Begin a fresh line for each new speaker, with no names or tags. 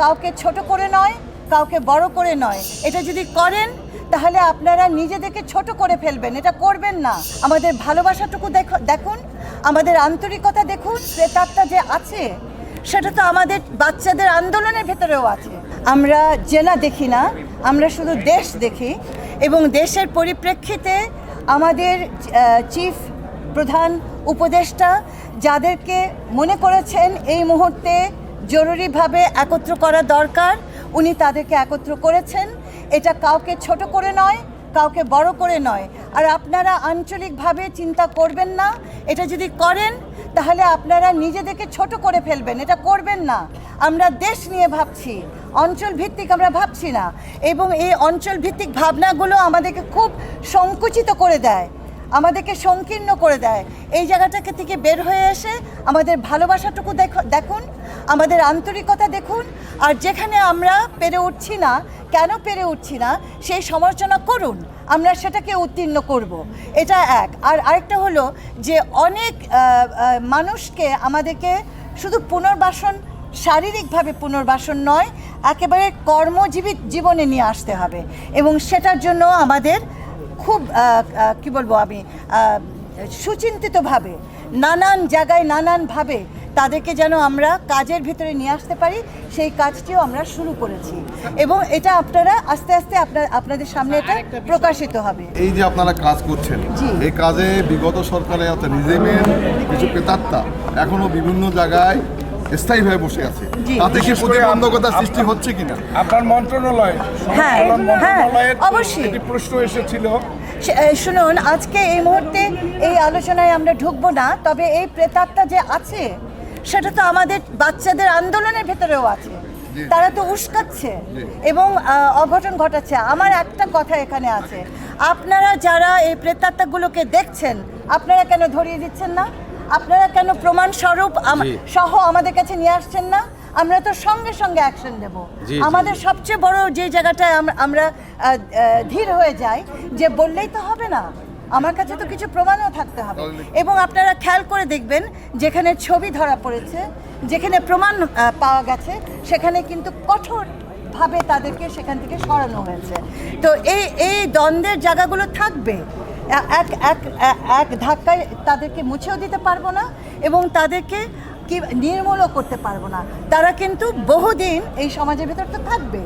কাউকে ছোট করে নয়, কাউকে বড় করে নয়। এটা যদি করেন, তাহলে আপনারা নিজেদেরকে ছোট করে ফেলবেন। এটা করবেন না। আমাদের ভালোবাসাটুকু দেখো- দেখুন, আমাদের আন্তরিকতা দেখুন প্রেতাত্মা যে আছে, সেটা তো আমাদের বাচ্চাদের আন্দোলনের ভেতরেও আছে। আমরা জেলা দেখি না, আমরা শুধু দেশ দেখি এবং দেশের পরিপ্রেক্ষিতে আমাদের চিফ প্রধান উপদেষ্টা যাদেরকে মনে করেছেন এই মুহূর্তে জরুরিভাবে একত্র করা দরকার। উনি তাদেরকে একত্র করেছেন। এটা কাউকে ছোট করে নয়, কাউকে বড় করে নয়। আর আপনারা আঞ্চলিকভাবে চিন্তা করবেন না। এটা যদি করেন, তাহলে আপনারা নিজেদেরকে ছোট করে ফেলবেন। এটা করবেন না। আমরা দেশ নিয়ে ভাবছি। অঞ্চল ভিত্তিক আমরা ভাবছি না। এবং এই অঞ্চল ভিত্তিক ভাবনাগুলো আমাদেরকে খুব সংকুচিত করে দেয়। আমাদেরকে সংকীর্ণ করে দেয়। এই জায়গাটাকে থেকে বের হয়ে এসে আমাদের ভালোবাসাটুকু দেখো- দেখুন। আমাদের আন্তরিকতা দেখুন, আর যেখানে আমরা পেরে উঠছি না, কেন পেরে উঠছি না, সেই সমালোচনা করুন। আমরা সেটাকে উত্তীর্ণ করব। এটা এক। আর আরেকটা হলো যে অনেক মানুষকে আমাদেরকে শুধু পুনর্বাসন, শারীরিকভাবে পুনর্বাসন নয়, একেবারে কর্মজীবী জীবনে নিয়ে আসতে হবে। এবং সেটার জন্য আমাদের খুব কি বলব আমি সুচিন্তিতভাবে, নানান জায়গায় নানানভাবে তাদেরকে যেন আমরা কাজের ভিতরে নিয়ে আসতে পারি সেই কাজটিও আমরা শুরু করেছি এবং এটা আপনারা আস্তে আস্তে আপনার আপনাদের সামনে এটা প্রকাশিত হবে
এই যে আপনারা কাজ করছেন। এই কাজে বিগত সরকারে অর্থাৎ নিজেমের কিছু প্রেতাত্মা এখনও বিভিন্ন জায়গায় স্থায়ীভাবে বসে আছে। তাতে কি প্রতিবন্ধকতা সৃষ্টি হচ্ছে কিনা
আপনার মন্ত্রণালয়
হ্যাঁ, হ্যাঁ, অবশ্যই।
একটি প্রশ্ন এসেছিল
শুনুন আজকে এই মুহূর্তে এই আলোচনায় আমরা ঢুকবো না তবে এই প্রেতাত্মা যে আছে সেটা তো আমাদের বাচ্চাদের আন্দোলনের ভেতরেও আছে। তারা তো উস্কাচ্ছে এবং অঘটন ঘটাচ্ছে। আমার একটা কথা এখানে আছে। আপনারা যারা এই প্রেতাত্মাগুলোকে দেখছেন আপনারা কেন ধরিয়ে দিচ্ছেন না? আপনারা কেন প্রমাণ স্বরূপ সহ আমাদের কাছে নিয়ে আসছেন না? আমরা তো সঙ্গে সঙ্গে অ্যাকশন দেব আমাদের সবচেয়ে বড় যে জায়গাটায় আমরা ধীর হয়ে যাই যে বললেই তো হবে না। আমার কাছে তো কিছু প্রমাণও থাকতে হবে। এবং আপনারা খেয়াল করে দেখবেন যেখানে ছবি ধরা পড়েছে যেখানে প্রমাণ পাওয়া গেছে সেখানে কিন্তু কঠোর ভাবে তাদেরকে সেখান থেকে সরানো হয়েছে। তো এই এই দ্বন্দ্বের জায়গাগুলো থাকবে। এক এক এক ধাক্কায় তাদেরকে মুছেও দিতে পারব না এবং তাদেরকে কি নির্মূলও করতে পারব না। তারা কিন্তু বহুদিন এই সমাজের ভিতর তো থাকবে।